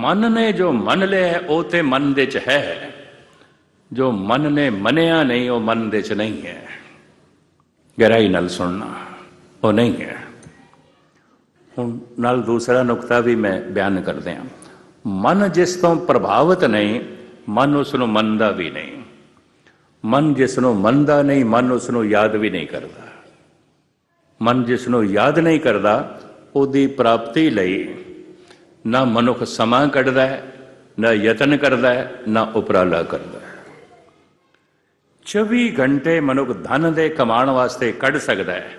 ਮਨ ਨੇ ਜੋ ਮੰਨ ਲਿਆ, ਉਹ ਤੇ ਮਨ ਦੇ ਚ ਹੈ। ਜੋ ਮਨ ਨੇ ਮੰਨਿਆ ਨਹੀਂ, ਉਹ ਮਨ ਦੇ ਚ ਨਹੀਂ ਹੈ। ਗਹਿਰਾਈ ਨਾਲ ਸੁਣਨਾ, ਉਹ ਨਹੀਂ ਹੈ। ਹੁਣ ਨਾਲ ਦੂਸਰਾ ਨੁਕਤਾ ਵੀ ਮੈਂ ਬਿਆਨ ਕਰਦੇ ਹਾਂ ਮਨ ਜਿਸ ਤੋਂ ਪ੍ਰਭਾਵਿਤ ਨਹੀਂ, ਮਨ ਉਸ ਨੂੰ ਮੰਨਦਾ ਵੀ ਨਹੀਂ। ਮਨ ਜਿਸ ਨੂੰ ਮੰਨਦਾ ਨਹੀਂ, ਮਨ ਉਸ ਨੂੰ ਯਾਦ ਵੀ ਨਹੀਂ ਕਰਦਾ। ਮਨ ਜਿਸ ਨੂੰ ਯਾਦ ਨਹੀਂ ਕਰਦਾ, ਉਹਦੀ ਪ੍ਰਾਪਤੀ ਲਈ ਨਾ ਮਨੁੱਖ ਸਮਾਂ ਕੱਢਦਾ ਹੈ, ਨਾ ਯਤਨ ਕਰਦਾ ਹੈ, ਨਾ ਉਪਰਾਲਾ ਕਰਦਾ ਹੈ। 24 ਘੰਟੇ ਮਨੁੱਖ ਧਨ ਦੇ ਕਮਾਉਣ ਵਾਸਤੇ ਕੱਢ ਸਕਦਾ ਹੈ।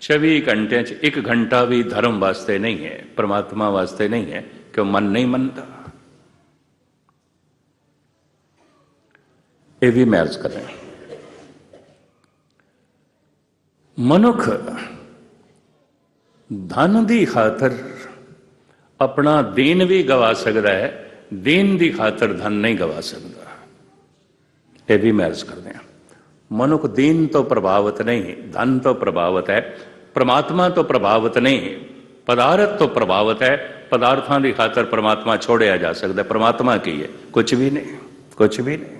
24 ਘੰਟਿਆਂ 'ਚ 1 ਘੰਟਾ ਵੀ ਧਰਮ ਵਾਸਤੇ ਨਹੀਂ ਹੈ, ਪ੍ਰਮਾਤਮਾ ਵਾਸਤੇ ਨਹੀਂ ਹੈ, ਕਿਉਂ ਮਨ ਨਹੀਂ ਮੰਨਦਾ? ਇਹ ਵੀ ਮੈਂ ਅਰਜ਼ ਕਰ ਰਿਹਾ ਮਨੁੱਖ ਧਨ ਦੀ ਖਾਤਰ ਆਪਣਾ ਦੀਨ ਵੀ ਗਵਾ ਸਕਦਾ ਹੈ, ਦੀਨ ਦੀ ਖਾਤਰ ਧਨ ਨਹੀਂ ਗਵਾ ਸਕਦਾ। ਇਹ ਵੀ ਮੈਂ ਅਰਜ਼ ਕਰਦੇ ਹਾਂ। ਮਨੁੱਖ ਦੀਨ ਤੋਂ ਪ੍ਰਭਾਵਿਤ ਨਹੀਂ, ਧਨ ਤੋਂ ਪ੍ਰਭਾਵਿਤ ਹੈ, ਪ੍ਰਮਾਤਮਾ ਤੋਂ ਪ੍ਰਭਾਵਿਤ ਨਹੀਂ, ਪਦਾਰਥ ਤੋਂ ਪ੍ਰਭਾਵਿਤ ਹੈ, ਪਦਾਰਥਾਂ ਦੀ ਖਾਤਰ ਪ੍ਰਮਾਤਮਾ ਛੋੜਿਆ ਜਾ ਸਕਦਾ। ਪ੍ਰਮਾਤਮਾ ਕੀ ਹੈ? ਕੁਝ ਵੀ ਨਹੀਂ ਕੁਝ ਵੀ ਨਹੀਂ।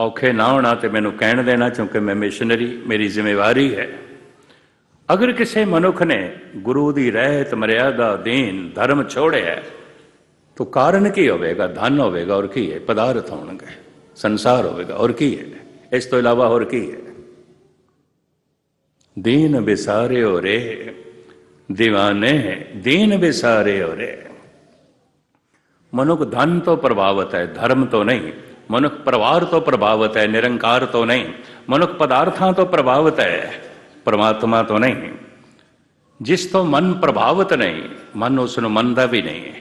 ਔਖੇ ਨਾ ਹੋਣਾ ਤੇ ਮੈਨੂੰ ਕਹਿਣ ਦੇਣਾ, ਕਿਉਂਕਿ ਮੈਂ ਮਿਸ਼ਨਰੀ ਮੇਰੀ ਜ਼ਿੰਮੇਵਾਰੀ ਹੈ। ਅਗਰ ਕਿਸੇ ਮਨੁੱਖ ਨੇ ਗੁਰੂ ਦੀ ਰਹਿਤ ਮਰਿਆਦਾ ਦੇਨ ਧਰਮ ਛੋੜਿਆ ਤਾਂ ਕਾਰਨ ਕੀ ਹੋਵੇਗਾ ਧਨ ਹੋਵੇਗਾ ਔਰ ਕੀ ਹੈ ਪਦਾਰਥ ਹੋਣਗੇ ਸੰਸਾਰ ਹੋਵੇਗਾ ਔਰ ਕੀ ਹੈ ਇਸ ਤੋਂ ਇਲਾਵਾ ਹੋਰ ਕੀ ਹੈ ਦੀਨ ਵਿਸਾਰੇ ਹੋ ਰੇ دیਵਾਨੇ ਦੀਨ ਵਿਸਾਰੇ ਹੋ ਰੇ ਮਨੁੱਖ ਧਨ ਤੋਂ ਪ੍ਰਭਾਵਿਤ ਹੈ ਧਰਮ ਤੋਂ ਨਹੀਂ ਮਨੁੱਖ ਪਰਿਵਾਰ ਤੋਂ ਪ੍ਰਭਾਵਿਤ ਹੈ ਨਿਰੰਕਾਰ ਤੋਂ ਨਹੀਂ ਮਨੁੱਖ ਪਦਾਰਥਾਂ ਤੋਂ ਪ੍ਰਭਾਵਿਤ ਹੈ ਪਰਮਾਤਮਾ ਤੋਂ ਨਹੀਂ। ਜਿਸ ਤੋਂ ਮਨ ਪ੍ਰਭਾਵਿਤ ਨਹੀਂ, ਮਨ ਉਸ ਨੂੰ ਮੰਨਦਾ ਵੀ ਨਹੀਂ। ਹੈ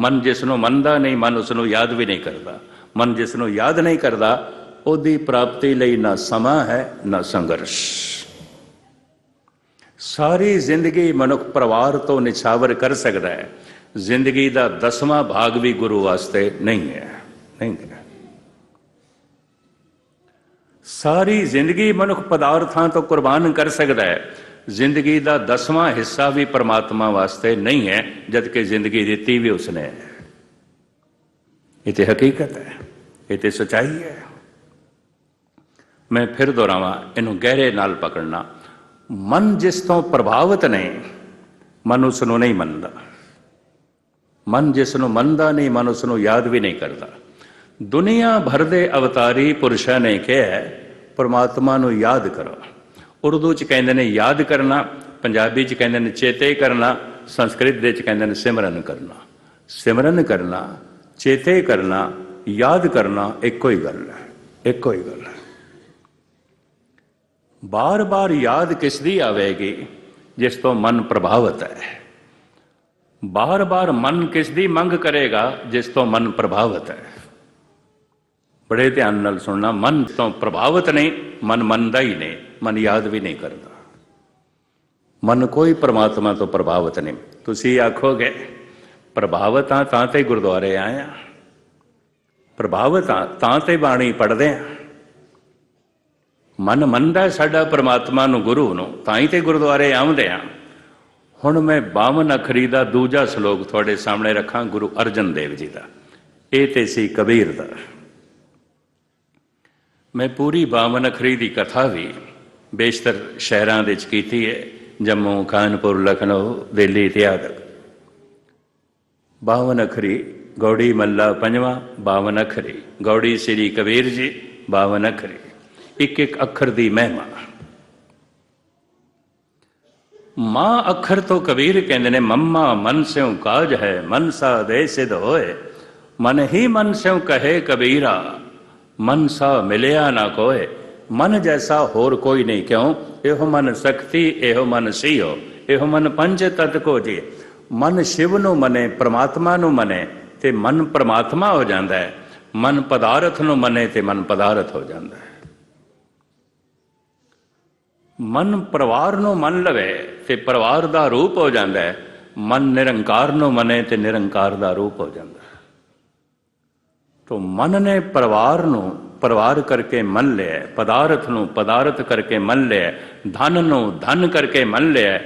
ਮਨ ਜਿਸ ਨੂੰ ਮੰਨਦਾ ਨਹੀਂ, ਮਨ ਉਸ ਨੂੰ ਯਾਦ ਵੀ ਨਹੀਂ ਕਰਦਾ। ਮਨ ਜਿਸ ਨੂੰ ਯਾਦ ਨਹੀਂ ਕਰਦਾ, ਉਹਦੀ ਪ੍ਰਾਪਤੀ ਲਈ ਨਾ ਸਮਾਂ ਹੈ, ਨਾ ਸੰਘਰਸ਼। ਸਾਰੀ ਜ਼ਿੰਦਗੀ ਮਨੁੱਖ ਪਰਿਵਾਰ ਤੋਂ ਨਿਛਾਵਰ ਕਰ ਸਕਦਾ ਹੈ। ਜ਼ਿੰਦਗੀ ਦਾ ਦਸਵਾਂ ਭਾਗ ਵੀ ਗੁਰੂ ਵਾਸਤੇ ਨਹੀਂ ਹੈ। ਨਹੀਂ ਹੈ। ਸਾਰੀ ਜ਼ਿੰਦਗੀ ਮਨੁੱਖ ਪਦਾਰਥਾਂ ਤੋਂ ਕੁਰਬਾਨ ਕਰ ਸਕਦਾ ਹੈ। ਜ਼ਿੰਦਗੀ ਦਾ ਦਸਵਾਂ ਹਿੱਸਾ ਵੀ ਪਰਮਾਤਮਾ ਵਾਸਤੇ ਨਹੀਂ ਹੈ ਜਦ ਕਿ ਜ਼ਿੰਦਗੀ ਦਿੱਤੀ ਵੀ ਉਸਨੇ ਹੈ। ਇਹ ਤੇ ਹਕੀਕਤ ਹੈ, ਇਹ ਤੇ ਸਚਾਈ ਹੈ। ਮੈਂ ਫਿਰ ਦੁਹਰਾਵਾਂ, ਇਹਨੂੰ ਗਹਿਰੇ ਨਾਲ ਪਕੜਨਾ। ਮਨ ਜਿਸ ਤੋਂ ਪ੍ਰਭਾਵਿਤ ਨਹੀਂ ਮਨ ਉਸ ਨੂੰ ਨਹੀਂ ਮੰਨਦਾ। ਮਨ ਜਿਸ ਨੂੰ ਮੰਨਦਾ ਨਹੀਂ, ਮਨ ਉਸ ਨੂੰ ਯਾਦ ਵੀ ਨਹੀਂ ਕਰਦਾ। ਦੁਨੀਆ ਭਰ ਦੇ ਅਵਤਾਰੀ ਪੁਰਸ਼ਾਂ ਨੇ ਕਿਹਾ ਪਰਮਾਤਮਾ ਨੂੰ ਯਾਦ ਕਰੋ। ਉਰਦੂ ਚ ਕਹਿੰਦੇ ਨੇ ਯਾਦ ਕਰਨਾ, ਪੰਜਾਬੀ ਚ ਕਹਿੰਦੇ ਨੇ ਚੇਤੇ ਕਰਨਾ, ਸੰਸਕ੍ਰਿਤ ਦੇ ਚ ਕਹਿੰਦੇ ਨੇ ਸਿਮਰਨ ਕਰਨਾ। ਸਿਮਰਨ ਕਰਨਾ, ਚੇਤੇ ਕਰਨਾ, ਯਾਦ ਕਰਨਾ ਇੱਕੋ ਹੀ ਗੱਲ ਹੈ, ਇੱਕੋ ਹੀ ਗੱਲ ਹੈ। ਬਾਰ-ਬਾਰ ਯਾਦ ਕਿਸ ਦੀ ਆਵੇਗੀ, ਜਿਸ ਤੋਂ ਮਨ ਪ੍ਰਭਾਵਿਤ ਹੈ। ਬਾਰ-ਬਾਰ ਮਨ ਕਿਸ ਦੀ ਮੰਗ ਕਰੇਗਾ, ਜਿਸ ਤੋਂ ਮਨ ਪ੍ਰਭਾਵਿਤ ਹੈ। ਬੜੇ ਧਿਆਨ ਨਾਲ ਸੁਣਨਾ, ਮਨ ਤੋਂ ਪ੍ਰਭਾਵਿਤ ਨਹੀਂ, ਮਨ ਮੰਨਦਾ ਹੀ ਨਹੀਂ, ਮਨ ਯਾਦ ਵੀ ਨਹੀਂ ਕਰਦਾ। ਮਨ ਕੋਈ ਪਰਮਾਤਮਾ ਤੋਂ ਪ੍ਰਭਾਵਿਤ ਨਹੀਂ। ਤੁਸੀਂ ਆਖੋਗੇ, ਪ੍ਰਭਾਵਿਤ ਆ ਤਾਂ ਤੇ ਗੁਰਦੁਆਰੇ ਆਏ ਆ ਪ੍ਰਭਾਵਿਤ ਆ ਤਾਂ ਤੇ ਬਾਣੀ ਪੜ੍ਹਦੇ ਆ ਮਨ ਮੰਨਦਾ ਸਾਡਾ ਪ੍ਰਮਾਤਮਾ ਨੂੰ, ਗੁਰੂ ਨੂੰ, ਤਾਂ ਹੀ ਤੇ ਗੁਰਦੁਆਰੇ ਆਉਂਦੇ ਆ ਹੁਣ ਮੈਂ 52 ਅਖਰੀ ਦਾ ਦੂਜਾ ਸ਼ਲੋਕ ਤੁਹਾਡੇ ਸਾਹਮਣੇ ਰੱਖਾਂ, ਗੁਰੂ ਅਰਜਨ ਦੇਵ ਜੀ ਦਾ। ਇਹ ਤੇ ਸੀ ਕਬੀਰ ਦਾ। ਮੈਂ ਪੂਰੀ 52 ਅਖਰੀ ਦੀ ਕਥਾ ਵੀ ਬੇਸ਼ਤਰ ਸ਼ਹਿਰਾਂ ਦੇ ਵਿੱਚ ਕੀਤੀ ਹੈ ਜੰਮੂ, ਕਾਨਪੁਰ, ਲਖਨਊ, ਦਿੱਲੀ ਇਤਿਆਦਿ 52 ਅਖਰੀ, ਗੌੜੀ ਮੱਲਾ ਪੰਜਵਾਂ 52 ਅਖਰੀ। ਗੌੜੀ ਸ੍ਰੀ ਕਬੀਰ ਜੀ 52 ਅਖਰੀ। ਇੱਕ ਇੱਕ ਅੱਖਰ ਦੀ ਮਹਿਮਾ। ਮਾਂ ਅੱਖਰ ਤੋਂ ਕਬੀਰ ਕਹਿੰਦੇ ਨੇ, ਮੰਮਾ ਮਨ ਸਿਉ ਕਾਜ ਹੈ ਮਨ ਸਾ ਦੇ ਸਿਧ ਹੋਏ। ਮਨ ਹੀ ਮਨ ਸਿਉ ਕਹੇ ਕਬੀਰਾ ਮਨ ਸਾ ਮਿਲਿਆ ਨਾ ਕੋਏ। ਮਨ ਜੈਸਾ ਹੋਰ ਕੋਈ ਨਹੀਂ, ਕਿਉਂ? ਇਹੋ ਮਨ ਸ਼ਕਤੀ ਇਹੋ ਮਨ ਸੀਓ। ਇਹੋ ਮਨ ਪੰਜ ਤਤ ਕੋ ਜੀ। ਮਨ ਸ਼ਿਵ ਨੂੰ ਮਨੇ, ਪ੍ਰਮਾਤਮਾ ਨੂੰ ਮਨੇ, ਤੇ ਮਨ ਪ੍ਰਮਾਤਮਾ ਹੋ ਜਾਂਦਾ ਹੈ। ਮਨ ਪਦਾਰਥ ਨੂੰ ਮਨੇ ਤੇ ਮਨ ਪਦਾਰਥ ਹੋ ਜਾਂਦਾ ਹੈ। ਮਨ ਪਰਿਵਾਰ ਨੂੰ ਮੰਨ ਲਵੇ ਤੇ ਪਰਿਵਾਰ ਦਾ ਰੂਪ ਹੋ ਜਾਂਦਾ ਹੈ। ਮਨ ਨਿਰੰਕਾਰ ਨੂੰ ਮਨੇ ਤੇ ਨਿਰੰਕਾਰ ਦਾ ਰੂਪ ਹੋ ਜਾਂਦਾ ਹੈ ਤੋ ਮਨ ਨੇ ਪਰਿਵਾਰ ਨੂੰ, ਪਰਿਵਾਰ ਕਰਕੇ ਮੰਨ ਲਿਆ, ਪਦਾਰਥ ਨੂੰ ਪਦਾਰਥ ਕਰਕੇ ਮੰਨ ਲਿਆ, ਧਨ ਨੂੰ ਧਨ ਕਰਕੇ ਮੰਨ ਲਿਆ,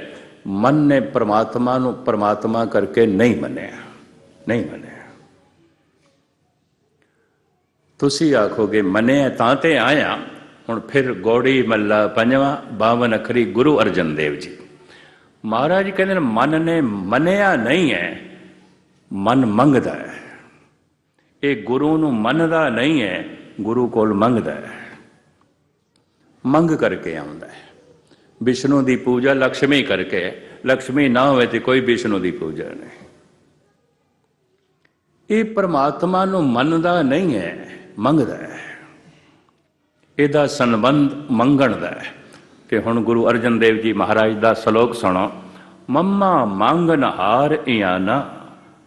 ਮਨ ਨੇ ਪ੍ਰਮਾਤਮਾ ਨੂੰ ਪ੍ਰਮਾਤਮਾ ਕਰਕੇ ਨਹੀਂ ਮੰਨਿਆ ਨਹੀਂ ਮੰਨਿਆ। ਤੁਸੀਂ ਆਖੋਗੇ, ਮੰਨਿਆ ਤਾਂ ਤੇ ਆਇਆ, ਹੁਣ ਫਿਰ ਗੋੜੀ ਮੱਲਾ ਪੰਜਵਾਂ 52 ਅਖਰੀ ਗੁਰੂ ਅਰਜਨ ਦੇਵ ਜੀ। ਮਹਾਰਾਜ ਕਹਿੰਦੇ ਨੇ, ਮਨ ਨੇ ਮੰਨਿਆ ਨਹੀਂ ਹੈ, ਮਨ ਮੰਗਦਾ ਹੈ। ਇਹ ਗੁਰੂ ਨੂੰ ਮੰਨਦਾ ਨਹੀਂ ਹੈ, ਗੁਰੂ ਕੋਲ ਮੰਗਦਾ ਹੈ। ਮੰਗ ਕਰਕੇ ਆਉਂਦਾ ਹੈ। ਵਿਸ਼ਨੂੰ ਦੀ ਪੂਜਾ ਲక్ష్ਮੀ ਕਰਕੇ ਲక్ష్ਮੀ ਨਾ ਹੋਵੇ ਤੇ ਕੋਈ ਵਿਸ਼ਨੂੰ ਦੀ ਪੂਜਾ ਨਹੀਂ। ਇਹ ਪਰਮਾਤਮਾ ਨੂੰ ਮੰਨਦਾ ਨਹੀਂ ਹੈ, ਮੰਗਦਾ ਹੈ। ਇਹਦਾ ਸੰਬੰਧ ਮੰਗਣ ਦਾ ਹੈ। ਤੇ ਹੁਣ ਗੁਰੂ ਅਰਜਨ ਦੇਵ ਜੀ ਮਹਾਰਾਜ ਦਾ ਸ਼ਲੋਕ ਸੁਣੋ। ਮੰਮਾ ਮੰਗਨ ਹਾਰ ਇਆਨਾ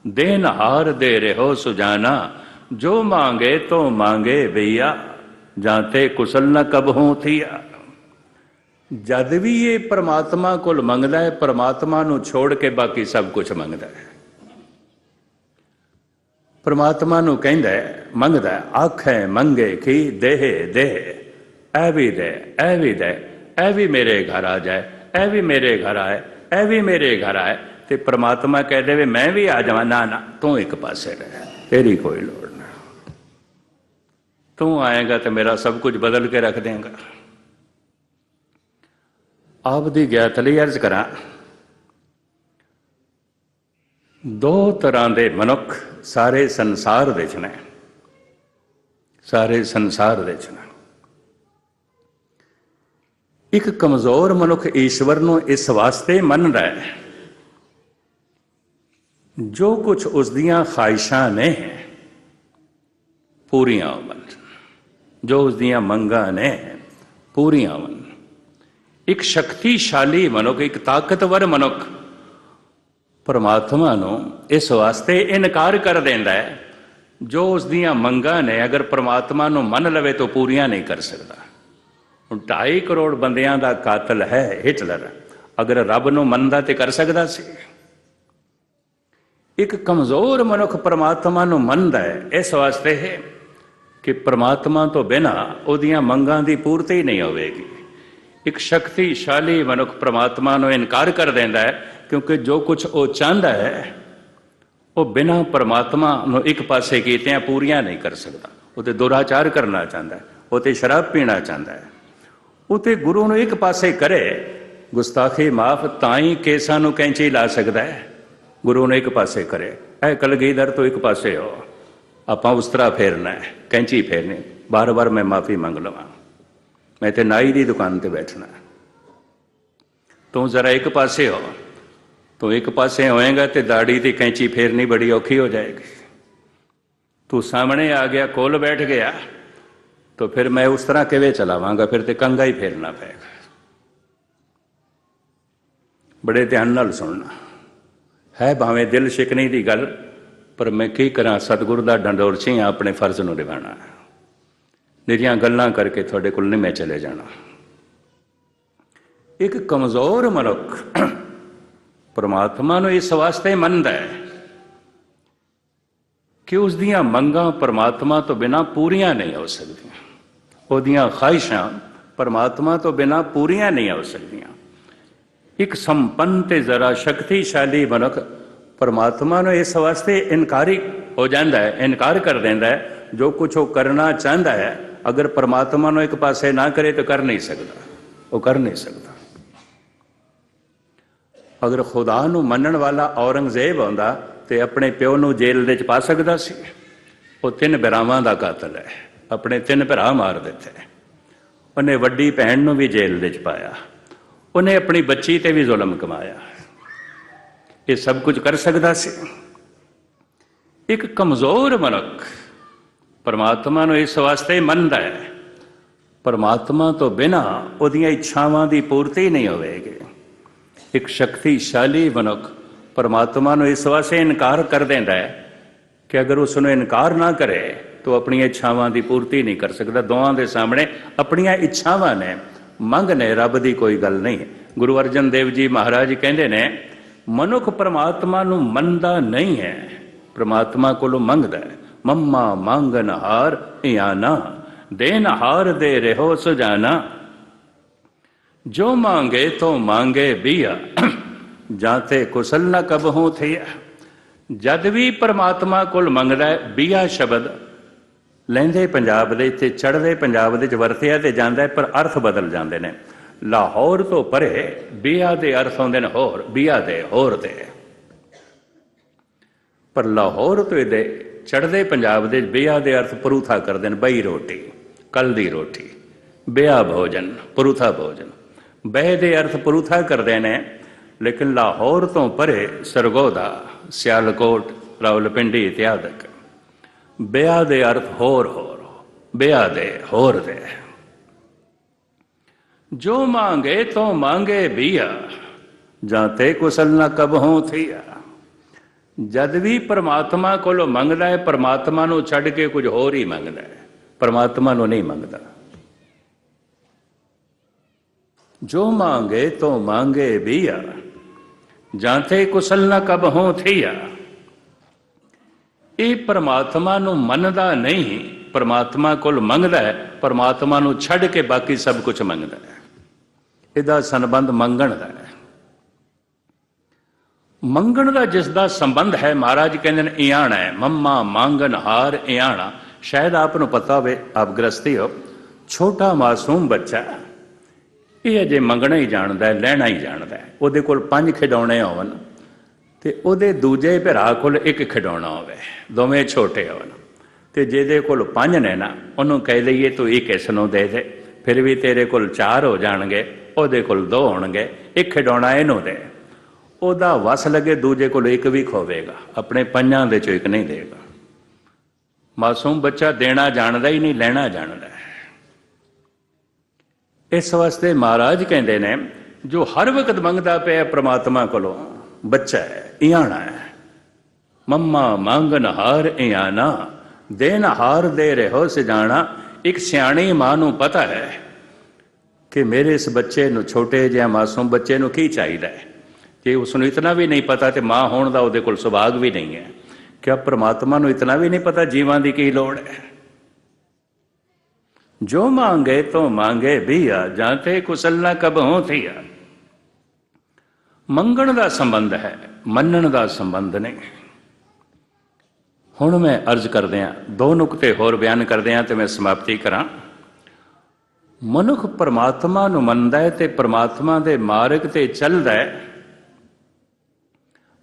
ਦੇਨ ਹਾਰ ਦੇ ਰਹੋ ਸੁਜਾਨਾ। ਜੋ ਮੰਗੇ ਤੋ ਮੰਗੇ ਭਈਆ ਜਾਂਤੇ ਕੁਸਲ ਨ ਕਬ ਹੋ ਥੀਆ। ਜਦ ਵੀ ਇਹ ਪ੍ਰਮਾਤਮਾ ਕੋਲ ਮੰਗਦਾ ਹੈ, ਪ੍ਰਮਾਤਮਾ ਨੂੰ ਛੋੜ ਕੇ ਬਾਕੀ ਸਭ ਕੁਝ ਮੰਗਦਾ ਹੈ। ਪ੍ਰਮਾਤਮਾ ਨੂੰ ਕਹਿੰਦਾ ਹੈ, ਮੰਗਦਾ ਆਖੇ ਮੰਗੇ ਕੀ ਦੇਹ ਦੇਹ। ਐ ਵੀ ਦੇ, ਐ ਵੀ ਦੇ, ਐ ਵੀ ਮੇਰੇ ਘਰ ਆ ਜਾਏ, ਐ ਵੀ ਮੇਰੇ ਘਰ ਆਏ, ਐ ਵੀ ਮੇਰੇ ਘਰ ਆਏ। ਤੇ ਪ੍ਰਮਾਤਮਾ ਕਹਿ ਦੇਵੇ ਮੈਂ ਵੀ ਆ ਜਾਵਾਂ, ਨਾ ਨਾ, ਤੂੰ ਇੱਕ ਪਾਸੇ ਰਹਿ, ਤੇਰੀ ਕੋਈ ਲੋੜ ਨਾ ਤੂੰ ਆਏਗਾ ਤੇ ਮੇਰਾ ਸਭ ਕੁਝ ਬਦਲ ਕੇ ਰੱਖ ਦੇਗਾ। ਆਪ ਦੀ ਗਿਆਤ ਲਈ ਅਰਜ਼ ਕਰਾਂ, ਦੋ ਤਰ੍ਹਾਂ ਦੇ ਮਨੁੱਖ ਸਾਰੇ ਸੰਸਾਰ ਵਿੱਚ ਨੇ। ਸਾਰੇ ਸੰਸਾਰ ਵਿੱਚ ਨੇ। ਇੱਕ ਕਮਜ਼ੋਰ ਮਨੁੱਖ ਈਸ਼ਵਰ ਨੂੰ ਇਸ ਵਾਸਤੇ ਮੰਨਦਾ ਹੈ, ਜੋ ਕੁਝ ਉਸ ਦੀਆਂ ਖਾਹਿਸ਼ਾਂ ਨੇ, ਪੂਰੀਆਂ ਹੋਵਣ ਜੋ ਉਸ ਦੀਆਂ ਮੰਗਾਂ ਨੇ, ਪੂਰੀਆਂ ਹੋਵਣ ਇੱਕ ਸ਼ਕਤੀਸ਼ਾਲੀ ਮਨੁੱਖ, ਇੱਕ ਤਾਕਤਵਰ ਮਨੁੱਖ ਪਰਮਾਤਮਾ ਨੂੰ ਇਸ ਵਾਸਤੇ ਇਨਕਾਰ ਕਰ ਦਿੰਦਾ ਹੈ, ਜੋ ਉਸ ਦੀਆਂ ਮੰਗਾਂ ਨੇ, ਅਗਰ ਪਰਮਾਤਮਾ ਨੂੰ ਮੰਨ ਲਵੇ ਤਾਂ ਪੂਰੀਆਂ ਨਹੀਂ ਕਰ ਸਕਦਾ। ਹੁਣ 2.5 ਕਰੋੜ ਬੰਦਿਆਂ ਦਾ ਕਾਤਲ ਹੈ ਹਿਟਲਰ ਅਗਰ ਰੱਬ ਨੂੰ ਮੰਨਦਾ ਤੇ ਕਰ ਸਕਦਾ ਸੀ। ਇੱਕ ਕਮਜ਼ੋਰ ਮਨੁੱਖ ਪਰਮਾਤਮਾ ਨੂੰ ਮੰਨਦਾ ਹੈ, ਇਸ ਵਾਸਤੇ ਕਿ ਪਰਮਾਤਮਾ ਤੋਂ ਬਿਨਾ ਉਹਦੀਆਂ ਮੰਗਾਂ ਦੀ ਪੂਰਤੀ ਨਹੀਂ ਹੋਵੇਗੀ। ਇੱਕ ਸ਼ਕਤੀਸ਼ਾਲੀ ਮਨੁੱਖ ਪ੍ਰਮਾਤਮਾ ਨੂੰ ਇਨਕਾਰ ਕਰ ਦਿੰਦਾ ਹੈ, ਕਿਉਂਕਿ ਜੋ ਕੁਝ ਉਹ ਚਾਹੁੰਦਾ ਹੈ, ਉਹ ਬਿਨਾਂ ਪਰਮਾਤਮਾ ਨੂੰ ਇੱਕ ਪਾਸੇ ਕੀਤਿਆਂ ਪੂਰੀਆਂ ਨਹੀਂ ਕਰ ਸਕਦਾ। ਉਹ ਤੇ ਦੁਰਾਚਾਰ ਕਰਨਾ ਚਾਹੁੰਦਾ ਹੈ, ਉਹ ਤੇ ਸ਼ਰਾਬ ਪੀਣਾ ਚਾਹੁੰਦਾ ਹੈ। ਉਹ ਤੇ ਗੁਰੂ ਨੂੰ ਇੱਕ ਪਾਸੇ ਕਰੇ, ਗੁਸਤਾਖੀ ਮਾਫ ਤਾਂ ਹੀ ਕੇਸਾਂ ਨੂੰ ਕੈਂਚੀ ਲਾ ਸਕਦਾ ਹੈ। ਗੁਰੂ ਨੂੰ ਇੱਕ ਪਾਸੇ ਕਰੇ, ਇਹ ਕਲਗੀਧਰ ਤੋਂ ਇੱਕ ਪਾਸੇ ਹੋ, ਆਪਾਂ ਉਸ ਤਰ੍ਹਾਂ ਫੇਰਨਾ ਹੈ। ਕੈਂਚੀ ਫੇਰਨੀ ਬਾਰ-ਬਾਰ ਮੈਂ ਮਾਫੀ ਮੰਗ ਲਵਾਂ। ਮੈਂ ਤੇ ਨਾਈ ਦੀ ਦੁਕਾਨ ਤੇ ਬੈਠਣਾ। ਤੂੰ ਜ਼ਰਾ ਇੱਕ ਪਾਸੇ ਹੋ। ਤੂੰ ਇੱਕ ਪਾਸੇ ਹੋਏਗਾ ਤੇ ਦਾੜੀ ਦੀ ਕੈਂਚੀ ਫੇਰਨੀ ਬੜੀ ਔਖੀ ਹੋ ਜਾਏਗੀ। ਤੂੰ ਸਾਹਮਣੇ ਆ ਗਿਆ, ਕੋਲ ਬੈਠ ਗਿਆ। ਤਾਂ ਫਿਰ ਮੈਂ ਉਸ ਤਰ੍ਹਾਂ ਕਿਵੇਂ ਚਲਾਵਾਂਗਾ? ਫਿਰ ਤੇ ਕੰਗਾ ਹੀ ਫੇਰਨਾ ਪਏਗਾ। ਬੜੇ ਧਿਆਨ ਨਾਲ ਸੁਣਨਾ। ਹੈ ਭਾਵੇਂ ਦਿਲ ਸ਼ਿਕਣੀ ਦੀ ਗੱਲ ਪਰ ਮੈਂ ਕੀ ਕਰਾਂ, ਸਤਿਗੁਰੂ ਦਾ ਡੰਡੋਰ ਸੀ ਆਪਣੇ ਫਰਜ਼ ਨੂੰ ਨਿਭਾਣਾ ਨਿਰੀਆਂ ਗੱਲਾਂ ਕਰਕੇ ਤੁਹਾਡੇ ਕੋਲ ਨਹੀਂ ਮੈਂ ਚਲੇ ਜਾਣਾ। ਇੱਕ ਕਮਜ਼ੋਰ ਮਨੁੱਖ ਪਰਮਾਤਮਾ ਨੂੰ ਇਸ ਵਾਸਤੇ ਮੰਨਦਾ ਹੈ ਕਿ ਉਸ ਦੀਆਂ ਮੰਗਾਂ ਪਰਮਾਤਮਾ ਤੋਂ ਬਿਨਾ ਪੂਰੀਆਂ ਨਹੀਂ ਹੋ ਸਕਦੀਆਂ। ਉਹਦੀਆਂ ਖਾਹਿਸ਼ਾਂ ਪਰਮਾਤਮਾ ਤੋਂ ਬਿਨਾ ਪੂਰੀਆਂ ਨਹੀਂ ਹੋ ਸਕਦੀਆਂ। ਇੱਕ ਸੰਪੰਨ ਤੇ ਜ਼ਰਾ ਸ਼ਕਤੀਸ਼ਾਲੀ ਮਨੁੱਖ ਪਰਮਾਤਮਾ ਨੂੰ ਇਸ ਵਾਸਤੇ ਇਨਕਾਰੀ ਹੋ ਜਾਂਦਾ ਹੈ, ਇਨਕਾਰ ਕਰ ਦਿੰਦਾ ਹੈ, ਜੋ ਕੁਝ ਉਹ ਕਰਨਾ ਚਾਹੁੰਦਾ ਹੈ, ਅਗਰ ਪਰਮਾਤਮਾ ਨੂੰ ਇੱਕ ਪਾਸੇ ਨਾ ਕਰੇ ਤਾਂ ਕਰ ਨਹੀਂ ਸਕਦਾ, ਉਹ ਕਰ ਨਹੀਂ ਸਕਦਾ। ਅਗਰ ਖੁਦਾ ਨੂੰ ਮੰਨਣ ਵਾਲਾ ਔਰੰਗਜ਼ੇਬ ਹੁੰਦਾ ਤੇ ਆਪਣੇ ਪਿਓ ਨੂੰ ਜੇਲ੍ਹ ਦੇ ਵਿੱਚ ਪਾ ਸਕਦਾ ਸੀ, ਉਹ ਤਿੰਨ ਭਰਾਵਾਂ ਦਾ ਕਾਤਲ ਹੈ, ਆਪਣੇ ਤਿੰਨ ਭਰਾ ਮਾਰ ਦਿੱਤੇ। ਉਹਨੇ ਵੱਡੀ ਭੈਣ ਨੂੰ ਵੀ ਜੇਲ੍ਹ ਦੇ ਵਿੱਚ ਪਾਇਆ, ਉਹਨੇ ਆਪਣੀ ਬੱਚੀ ਤੇ ਵੀ ਜ਼ੁਲਮ ਕਮਾਇਆ। ਇਹ ਸਭ ਕੁਝ ਕਰ ਸਕਦਾ ਸੀ। ਇੱਕ ਕਮਜ਼ੋਰ ਮਨੁੱਖ ਪਰਮਾਤਮਾ ਨੂੰ ਇਸ ਵਾਸਤੇ ਮੰਨਦਾ ਹੈ। ਪਰਮਾਤਮਾ ਤੋਂ ਬਿਨਾ ਉਹਦੀਆਂ ਇੱਛਾਵਾਂ ਦੀ ਪੂਰਤੀ ਨਹੀਂ ਹੋਵੇਗੀ। ਇੱਕ ਸ਼ਕਤੀਸ਼ਾਲੀ ਮਨੁੱਖ ਪਰਮਾਤਮਾ ਨੂੰ ਇਸ ਵਾਸਤੇ ਇਨਕਾਰ ਕਰ ਦਿੰਦਾ ਹੈ ਕਿ ਅਗਰ ਉਸ ਨੂੰ ਇਨਕਾਰ ਨਾ ਕਰੇ, ਤਾਂ ਆਪਣੀਆਂ ਇੱਛਾਵਾਂ ਦੀ ਪੂਰਤੀ ਨਹੀਂ ਕਰ ਸਕਦਾ। ਦੋਵਾਂ ਦੇ ਸਾਹਮਣੇ ਆਪਣੀਆਂ ਇੱਛਾਵਾਂ ਨੇ। ਮੰਗ ਨੇ, ਰੱਬ ਦੀ ਕੋਈ ਗੱਲ ਨਹੀਂ। ਗੁਰੂ ਅਰਜਨ ਦੇਵ ਜੀ ਮਹਾਰਾਜ ਕਹਿੰਦੇ ਨੇ ਮਨੁੱਖ ਪਰਮਾਤਮਾ ਨੂੰ ਮੰਨਦਾ ਨਹੀਂ ਹੈ। ਪਰਮਾਤਮਾ ਕੋਲੋਂ ਮੰਗਦਾ ਹੈ, ਮੰਮਾ ਮੰਗਨ ਹਾਰ ਇਆਨਾ ਦੇਨ ਹਾਰ ਦੇ ਰਹੋ ਸੁਜਾਨਾ। ਜੋ ਮੰਗੇ ਤੋ ਮੰਗੇ ਬੀਆ ਜਾਤੇ ਕੁਸਲ ਨਾ ਕਬ ਹੋ ਥਿਆ। ਜਦ ਵੀ ਪਰਮਾਤਮਾ ਕੋਲ ਮੰਗਦਾ ਹੈ, ਬੀਆ ਸ਼ਬਦ। ਲਹਿੰਦੇ ਪੰਜਾਬ ਦੇ ਤੇ ਚੜ੍ਹਦੇ ਪੰਜਾਬ ਦੇ ਵਿੱਚ ਵਰਤਿਆ ਤੇ ਜਾਂਦਾ ਪਰ ਅਰਥ ਬਦਲ ਜਾਂਦੇ ਨੇ। ਲਾਹੌਰ ਤੋਂ ਪਰੇ ਬੀਆ ਦੇ ਅਰਥ ਹੁੰਦੇ ਨੇ ਹੋਰ, ਬੀਆ ਦੇ ਹੋਰ ਦੇ ਪਰ ਲਾਹੌਰ ਤੋਂ ਇਹਦੇ ਚੜਦੇ ਪੰਜਾਬ ਦੇ ਬੀਆ ਦੇ ਅਰਥ ਪਰੂਥਾ ਕਰਦੇ ਨੇ, ਬਈ ਰੋਟੀ, ਕੱਲ ਦੀ ਰੋਟੀ, ਬਿਆ ਭੋਜਨ, ਪਰੂਥਾ ਭੋਜਨ। ਬਹਿ ਦੇ ਅਰਥ ਪਰੂਥਾ ਕਰਦੇ ਨੇ, ਲੇਕਿਨ ਲਾਹੌਰ ਤੋਂ ਪਰੇ ਸਰਗੋਦਾ, ਸਿਆਲਕੋਟ, ਰਾਵਲਪਿੰਡੀ ਇਤਿਆਦਿਕ ਬਿਆ ਦੇ ਅਰਥ ਹੋਰ ਹੋਰ, ਬਿਆ ਦੇ ਹੋਰ ਦੇ ਜੋ ਮੰਗੇ ਤੋ ਮੰਗੇ ਬੀਆ, ਜਾਂ ਤੇ ਕੁਸਲ ਨਾ ਕਬ ਹੋ ਥੀਆ। ਜਦ ਵੀ ਪਰਮਾਤਮਾ ਕੋਲੋਂ ਮੰਗਦਾ ਹੈ, ਪ੍ਰਮਾਤਮਾ ਨੂੰ ਛੱਡ ਕੇ ਕੁਝ ਹੋਰ ਹੀ ਮੰਗਦਾ ਹੈ। ਪ੍ਰਮਾਤਮਾ ਨੂੰ ਨਹੀਂ ਮੰਗਦਾ। ਜੋ ਮੰਗੇ ਤੋ ਮੰਗੇ ਬੀਆ, ਜਾਂ ਤੇ ਕੁਸਲ ਨਾ ਕਬ ਹੋ ਥੀਆ। ਇਹ ਪਰਮਾਤਮਾ ਨੂੰ ਮੰਨਦਾ ਨਹੀਂ, ਪਰਮਾਤਮਾ ਕੋਲ ਮੰਗਦਾ ਹੈ, ਪ੍ਰਮਾਤਮਾ ਨੂੰ ਛੱਡ ਕੇ ਬਾਕੀ ਸਭ ਕੁਝ ਮੰਗਦਾ ਹੈ। ਇਹਦਾ ਸੰਬੰਧ ਮੰਗਣ ਦਾ ਹੈ। ਮੰਗਣ ਦਾ ਜਿਸ ਦਾ ਸੰਬੰਧ ਹੈ, ਮਹਾਰਾਜ ਕਹਿੰਦੇ ਨੇ, ਇਆਣਾ ਹੈ। ਮੰਮਾ ਮੰਗਨ ਹਾਰ ਇਆਣਾ। ਸ਼ਾਇਦ ਆਪ ਨੂੰ ਪਤਾ ਹੋਵੇ, ਆਪ ਗ੍ਰਸਤੀ ਹੋ। ਛੋਟਾ ਮਾਸੂਮ ਬੱਚਾ। ਇਹ ਅਜੇ ਮੰਗਣਾ ਹੀ ਜਾਣਦਾ ਹੈ, ਲੈਣਾ ਹੀ ਜਾਣਦਾ ਹੈ। ਉਹਦੇ ਕੋਲ ਪੰਜ ਖਿਡੌਣੇ ਹੋਣ ਤੇ ਉਹਦੇ ਦੂਜੇ ਭਰਾ ਕੋਲ ਇੱਕ ਖਿਡੌਣਾ ਹੋਵੇ। ਦੋਵੇਂ ਛੋਟੇ ਹੋਣ ਤੇ ਜਿਹਦੇ ਕੋਲ ਪੰਜ ਨੇ ਨਾ, ਉਹਨੂੰ ਕਹਿ ਲਈਏ, ਤੂੰ ਇੱਕ ਇਸ ਨੂੰ ਦੇ ਦੇ? ਫਿਰ ਵੀ ਤੇਰੇ ਕੋਲ ਚਾਰ ਹੋ ਜਾਣਗੇ, ਉਹਦੇ ਕੋਲ ਦੋ ਹੋਣਗੇ ਇੱਕ ਖਿਡੌਣਾ ਇਹਨੂੰ ਦੇ। ਉਹਦਾ ਵਸ ਲੱਗੇ ਦੂਜੇ ਕੋਲ ਇੱਕ ਵੀ ਖੋਵੇਗਾ, ਆਪਣੇ ਪੰਜਾਂ ਦੇ ਚੋਂ ਇੱਕ ਨਹੀਂ ਦੇਗਾ। ਮਾਸੂਮ ਬੱਚਾ ਦੇਣਾ ਜਾਣਦਾ ਹੀ ਨਹੀਂ, ਲੈਣਾ ਜਾਣਦਾ ਇਸ ਵਾਸਤੇ ਮਹਾਰਾਜ ਕਹਿੰਦੇ ਨੇ, ਜੋ ਹਰ ਵਕਤ ਮੰਗਦਾ ਪਿਆ ਪ੍ਰਮਾਤਮਾ ਕੋਲੋਂ, ਬੱਚਾ ਹੈ, ਇਆਣਾ ਹੈ। ਮੰਮਾ ਮੰਗਨ ਹਾਰ ਇਆਨਾ ਦੇਨ ਹਾਰ ਦੇ ਰਹੋ ਸਜਾਣਾ ਇੱਕ ਸਿਆਣੀ ਮਾਂ ਨੂੰ ਪਤਾ ਹੈ ਕਿ ਮੇਰੇ ਇਸ ਬੱਚੇ ਨੂੰ, ਛੋਟੇ ਜਿਹਾ ਮਾਸੂਮ ਬੱਚੇ ਨੂੰ ਕੀ ਚਾਹੀਦਾ ਹੈ? ਜੇ ਉਸ ਨੂੰ ਇਤਨਾ ਵੀ ਨਹੀਂ ਪਤਾ ਤੇ ਮਾਂ ਹੋਣ ਦਾ ਉਹਦੇ ਕੋਲ ਸੁਭਾਗ ਵੀ ਨਹੀਂ ਹੈ। ਕਿ ਪ੍ਰਮਾਤਮਾ ਨੂੰ ਇਤਨਾ ਵੀ ਨਹੀਂ ਪਤਾ ਜੀਵਾਂ ਦੀ ਕੀ ਲੋੜ ਹੈ? ਜੋ ਮੰਗੇ ਤੋ ਮੰਗੇ ਭੀਆ ਜਾਂ ਤੇ ਕੁਸਲ ਨਾ ਕਬ ਹੋ ਥੀਆ। ਮੰਗਣ ਦਾ ਸੰਬੰਧ ਹੈ, ਮੰਨਣ ਦਾ ਸੰਬੰਧ ਨਹੀਂ। ਹੁਣ ਮੈਂ ਅਰਜ਼ ਕਰਦੇ ਆ ਦੋ ਨੁਕਤੇ ਹੋਰ ਬਿਆਨ ਕਰਦੇ ਆ ਤੇ ਮੈਂ ਸਮਾਪਤੀ ਕਰਾਂ। ਮਨੁੱਖ ਪਰਮਾਤਮਾ ਨੂੰ ਮੰਨਦਾ ਹੈ ਤੇ ਪਰਮਾਤਮਾ ਦੇ ਮਾਰਗ ਤੇ ਚੱਲਦਾ ਹੈ।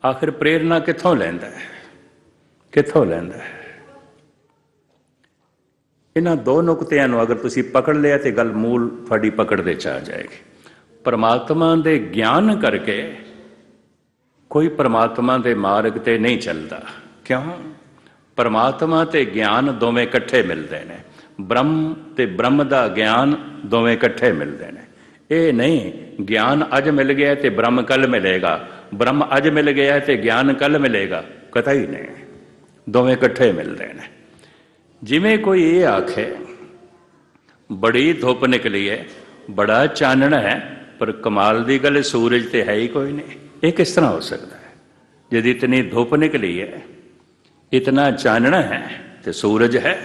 ਆਖਿਰ ਪ੍ਰੇਰਣਾ ਕਿੱਥੋਂ ਲੈਂਦਾ ਹੈ? ਕਿੱਥੋਂ ਲੈਂਦਾ ਹੈ? ਇਹਨਾਂ ਦੋ ਨੁਕਤਿਆਂ ਨੂੰ ਅਗਰ ਤੁਸੀਂ ਪਕੜ ਲਿਆ ਤੇ ਗੱਲ ਮੂਲ ਤੁਹਾਡੀ ਪਕੜ ਦੇ ਚ ਆ ਜਾਏਗੀ। ਪਰਮਾਤਮਾ ਦੇ ਗਿਆਨ ਕਰਕੇ ਕੋਈ ਪਰਮਾਤਮਾ ਦੇ ਮਾਰਗ ਤੇ ਨਹੀਂ ਚੱਲਦਾ। ਕਿਉਂ? ਪਰਮਾਤਮਾ ਤੇ ਗਿਆਨ ਦੋਵੇਂ ਇਕੱਠੇ ਮਿਲਦੇ ਨੇ। ਬ੍ਰਹਮ ਤੇ ਬ੍ਰਹਮ ਦਾ ਗਿਆਨ ਦੋਵੇਂ ਇਕੱਠੇ ਮਿਲਦੇ ਨੇ। ਇਹ ਨਹੀਂ, ਗਿਆਨ ਅੱਜ ਮਿਲ ਗਿਆ ਤੇ ਬ੍ਰਹਮ ਕੱਲ ਮਿਲੇਗਾ। ਬ੍ਰਹਮ ਅੱਜ ਮਿਲ ਗਿਆ ਤੇ ਗਿਆਨ ਕੱਲ ਮਿਲੇਗਾ। ਕਤਈ ਨਹੀਂ, ਦੋਵੇਂ ਇਕੱਠੇ ਮਿਲਦੇ ਨੇ। ਜਿਵੇਂ ਕੋਈ ਇਹ ਆਖੇ, ਬੜੀ ਧੁੱਪ ਨਿਕਲੀ ਹੈ ਬੜਾ ਚਾਨਣ ਹੈ, ਪਰ ਕਮਾਲ ਦੀ ਗੱਲ ਸੂਰਜ ਤੇ ਹੈ ਹੀ ਕੋਈ ਨਹੀਂ। ਇਹ ਕਿਸ ਤਰ੍ਹਾਂ ਹੋ ਸਕਦਾ ਹੈ? ਜਦ ਇਤਨੀ ਧੁੱਪ ਨਿਕਲੀ ਹੈ ਇਤਨਾ ਚਾਨਣਾ ਹੈ ਤੇ ਸੂਰਜ ਹੈ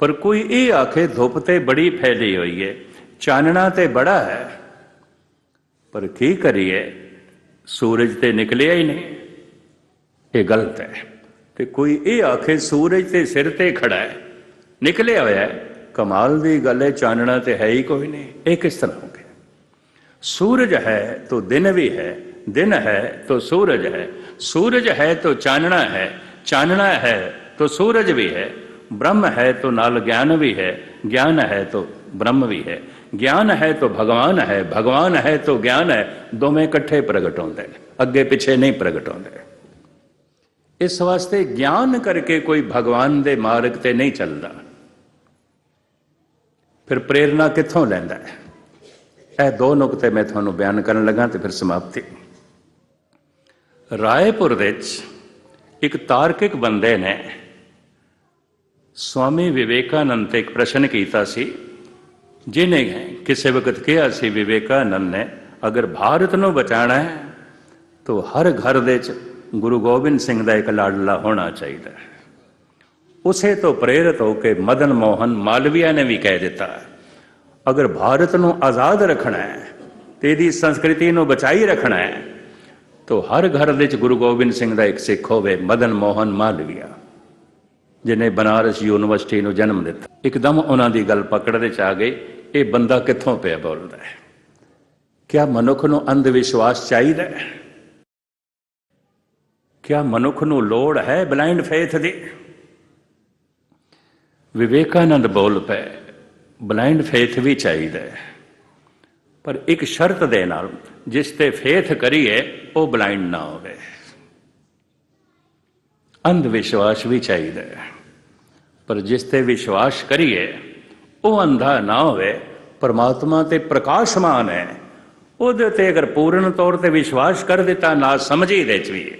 ਪਰ ਕੋਈ ਇਹ ਆਖੇ ਧੁੱਪ ਤੇ ਬੜੀ ਫੈਲੀ ਹੋਈ ਹੈ ਚਾਨਣਾ ਤੇ ਬੜਾ ਹੈ ਪਰ ਕੀ ਕਰੀਏ ਸੂਰਜ ਤੇ ਨਿਕਲਿਆ ਹੀ ਨਹੀਂ ਇਹ ਗਲਤ ਹੈ ਤੇ ਕੋਈ ਇਹ ਆਖੇ ਸੂਰਜ ਤੇ ਸਿਰ ਤੇ ਖੜਾ ਹੈ ਨਿਕਲਿਆ ਹੋਇਆ ਹੈ ਕਮਾਲ ਦੀ ਗੱਲ ਹੈ ਚਾਨਣਾ ਤੇ ਹੈ ਹੀ ਕੋਈ ਨਹੀਂ ਇਹ ਕਿਸ ਤਰ੍ਹਾਂ ਹੋ ਗਿਆ ਸੂਰਜ ਹੈ तो दिन भी है दिन है तो सूरज है सूरज है तो चानना है चानना है तो सूरज भी है ब्रह्म है तो नाल ज्ञान भी है ज्ञान है तो ब्रह्म भी है ਗਿਆਨ ਹੈ ਤਾਂ ਭਗਵਾਨ ਹੈ ਭਗਵਾਨ ਹੈ ਤਾਂ ਗਿਆਨ ਹੈ ਦੋਵੇਂ ਇਕੱਠੇ ਪ੍ਰਗਟ ਹੁੰਦੇ ਨੇ ਅੱਗੇ ਪਿੱਛੇ ਨਹੀਂ ਪ੍ਰਗਟ ਹੁੰਦੇ ਇਸ ਵਾਸਤੇ ਗਿਆਨ ਕਰਕੇ ਕੋਈ ਭਗਵਾਨ ਦੇ ਮਾਰਗ ਤੇ ਨਹੀਂ ਚੱਲਦਾ ਫਿਰ ਪ੍ਰੇਰਣਾ ਕਿੱਥੋਂ ਲੈਂਦਾ ਹੈ ਇਹ ਦੋ ਨੁਕਤੇ ਮੈਂ ਤੁਹਾਨੂੰ ਬਿਆਨ ਕਰਨ ਲੱਗਾ ਤੇ ਫਿਰ ਸਮਾਪਤੀ ਰਾਏਪੁਰ ਵਿੱਚ ਇੱਕ ਤਾਰਕਿਕ ਬੰਦੇ ਨੇ ਸਵਾਮੀ ਵਿਵੇਕਾਨੰਦ ਤੇ ਇੱਕ ਪ੍ਰਸ਼ਨ ਕੀਤਾ ਸੀ ਜਿਨੇ ਕਿਸੇ ਵਕਤ ਕਿਹਾ ਸੀ ਵਿਵੇਕਾਨੰਦ ਨੇ ਅਗਰ ਭਾਰਤ ਨੂੰ ਬਚਾਣਾ ਹੈ ਤਾਂ ਹਰ ਘਰ ਦੇ ਵਿੱਚ ਗੁਰੂ ਗੋਬਿੰਦ ਸਿੰਘ ਦਾ ਇੱਕ ਲਾਡਲਾ ਹੋਣਾ ਚਾਹੀਦਾ ਹੈ ਉਸੇ ਤੋਂ ਪ੍ਰੇਰਿਤ ਹੋ ਕੇ ਮਦਨ ਮੋਹਨ ਮਾਲਵੀਆ ਨੇ ਵੀ ਕਹਿ ਦਿੱਤਾ ਅਗਰ ਭਾਰਤ ਨੂੰ ਆਜ਼ਾਦ ਰੱਖਣਾ ਹੈ ਤੇ ਇਹਦੀ ਸੰਸਕ੍ਰਿਤੀ ਨੂੰ ਬਚਾਈ ਰੱਖਣਾ ਹੈ ਤੋ ਹਰ ਘਰ ਦੇ ਵਿੱਚ ਗੁਰੂ ਗੋਬਿੰਦ ਸਿੰਘ ਦਾ ਇੱਕ ਸਿੱਖ ਹੋਵੇ, ਮਦਨ ਮੋਹਨ ਮਾਲਵੀਆ ਜਿਨੇ ਬਨਾਰਸ ਯੂਨੀਵਰਸਿਟੀ ਨੂੰ ਜਨਮ ਦਿੱਤਾ। ਇੱਕਦਮ ਉਹਨਾਂ ਦੀ ਗੱਲ ਪਕੜ ਵਿੱਚ ਆ ਗਈ, ਇਹ ਬੰਦਾ ਕਿੱਥੋਂ ਪਿਆ ਬੋਲਦਾ ਹੈ? ਕਿਆ ਮਨੁੱਖ ਨੂੰ ਅੰਧ ਵਿਸ਼ਵਾਸ ਚਾਹੀਦਾ ਹੈ? ਕਿਆ ਮਨੁੱਖ ਨੂੰ ਲੋੜ ਹੈ ਬਲਾਈਂਡ ਫੇਥ ਦੀ? ਵਿਵੇਕਾਨੰਦ ਬੋਲ ਪਏ ਬਲਾਈਂਡ ਫੇਥ ਵੀ ਚਾਹੀਦਾ ਹੈ। ਪਰ ਇੱਕ ਸ਼ਰਤ ਦੇ ਨਾਲ ਜਿਸ ਤੇ ਫੇਥ ਕਰੀਏ, ਉਹ ਬਲਾਈਂਡ ਨਾ ਹੋਵੇ। ਅੰਧ ਵਿਸ਼ਵਾਸ ਵੀ ਚਾਹੀਦਾ ਹੈ। ਪਰ ਜਿਸ ਤੇ ਵਿਸ਼ਵਾਸ ਕਰੀਏ, ਉਹ ਅੰਧਾ ਨਾ ਹੋਵੇ। ਪਰਮਾਤਮਾ ਤੇ ਪ੍ਰਕਾਸ਼ਮਾਨ ਹੈ। ਉਹਦੇ ਤੇ ਅਗਰ ਪੂਰਨ ਤੌਰ ਤੇ ਵਿਸ਼ਵਾਸ ਕਰ ਦਿੱਤਾ, ਨਾ ਸਮਝੀ ਦੇ ਚ ਵੀ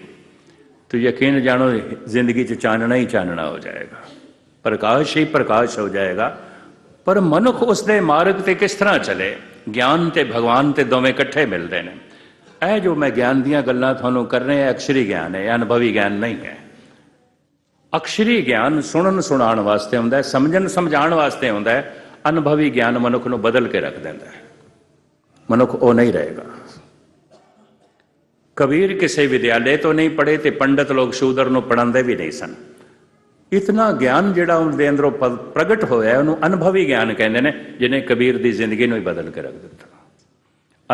ਤੋ ਯਕੀਨ ਜਾਣੋ, ਜ਼ਿੰਦਗੀ ਚ ਚਾਨਣਾ ਹੀ ਚਾਨਣਾ ਹੋ ਜਾਏਗਾ। ਪ੍ਰਕਾਸ਼ ਹੀ ਪ੍ਰਕਾਸ਼ ਹੋ ਜਾਏਗਾ। ਪਰ ਮਨੁੱਖ ਉਸਦੇ ਮਾਰਗ ਤੇ ਕਿਸ ਤਰ੍ਹਾਂ ਚਲੇ? ਗਿਆਨ ਤੇ ਭਗਵਾਨ ਤੇ ਦੋਵੇਂ ਇਕੱਠੇ ਮਿਲਦੇ ਨੇ ਇਹ ਜੋ ਮੈਂ ਗਿਆਨ ਦੀਆਂ ਗੱਲਾਂ ਤੁਹਾਨੂੰ ਕਰ ਰਿਹਾ ਅਕਸ਼ਰੀ ਗਿਆਨ ਹੈ ਅਨੁਭਵੀ ਗਿਆਨ ਨਹੀਂ ਹੈ ਅਕਸ਼ਰੀ ਗਿਆਨ ਸੁਣਨ ਸੁਣਾਉਣ ਵਾਸਤੇ ਹੁੰਦਾ ਹੈ ਸਮਝਣ ਸਮਝਾਉਣ ਵਾਸਤੇ ਹੁੰਦਾ ਹੈ ਅਨੁਭਵੀ ਗਿਆਨ ਮਨੁੱਖ ਨੂੰ ਬਦਲ ਕੇ ਰੱਖ ਦਿੰਦਾ ਹੈ ਮਨੁੱਖ ਉਹ ਨਹੀਂ ਰਹੇਗਾ ਕਬੀਰ ਕਿਸੇ ਵਿਦਿਆਲੇ ਤੋਂ ਨਹੀਂ ਪੜ੍ਹੇ ਤੇ ਪੰਡਤ ਲੋਕ ਸ਼ੂਦਰ ਨੂੰ ਪੜਾਉਂਦੇ ਵੀ ਨਹੀਂ ਸਨ ਇਤਨਾ ਗਿਆਨ ਜਿਹੜਾ ਉਹਦੇ ਅੰਦਰੋਂ ਪ- ਪ੍ਰਗਟ ਹੋਇਆ ਉਹਨੂੰ ਅਨੁਭਵੀ ਗਿਆਨ ਕਹਿੰਦੇ ਨੇ, ਜਿਹਨੇ ਕਬੀਰ ਦੀ ਜ਼ਿੰਦਗੀ ਨੂੰ ਹੀ ਬਦਲ ਕੇ ਰੱਖ ਦਿੱਤਾ।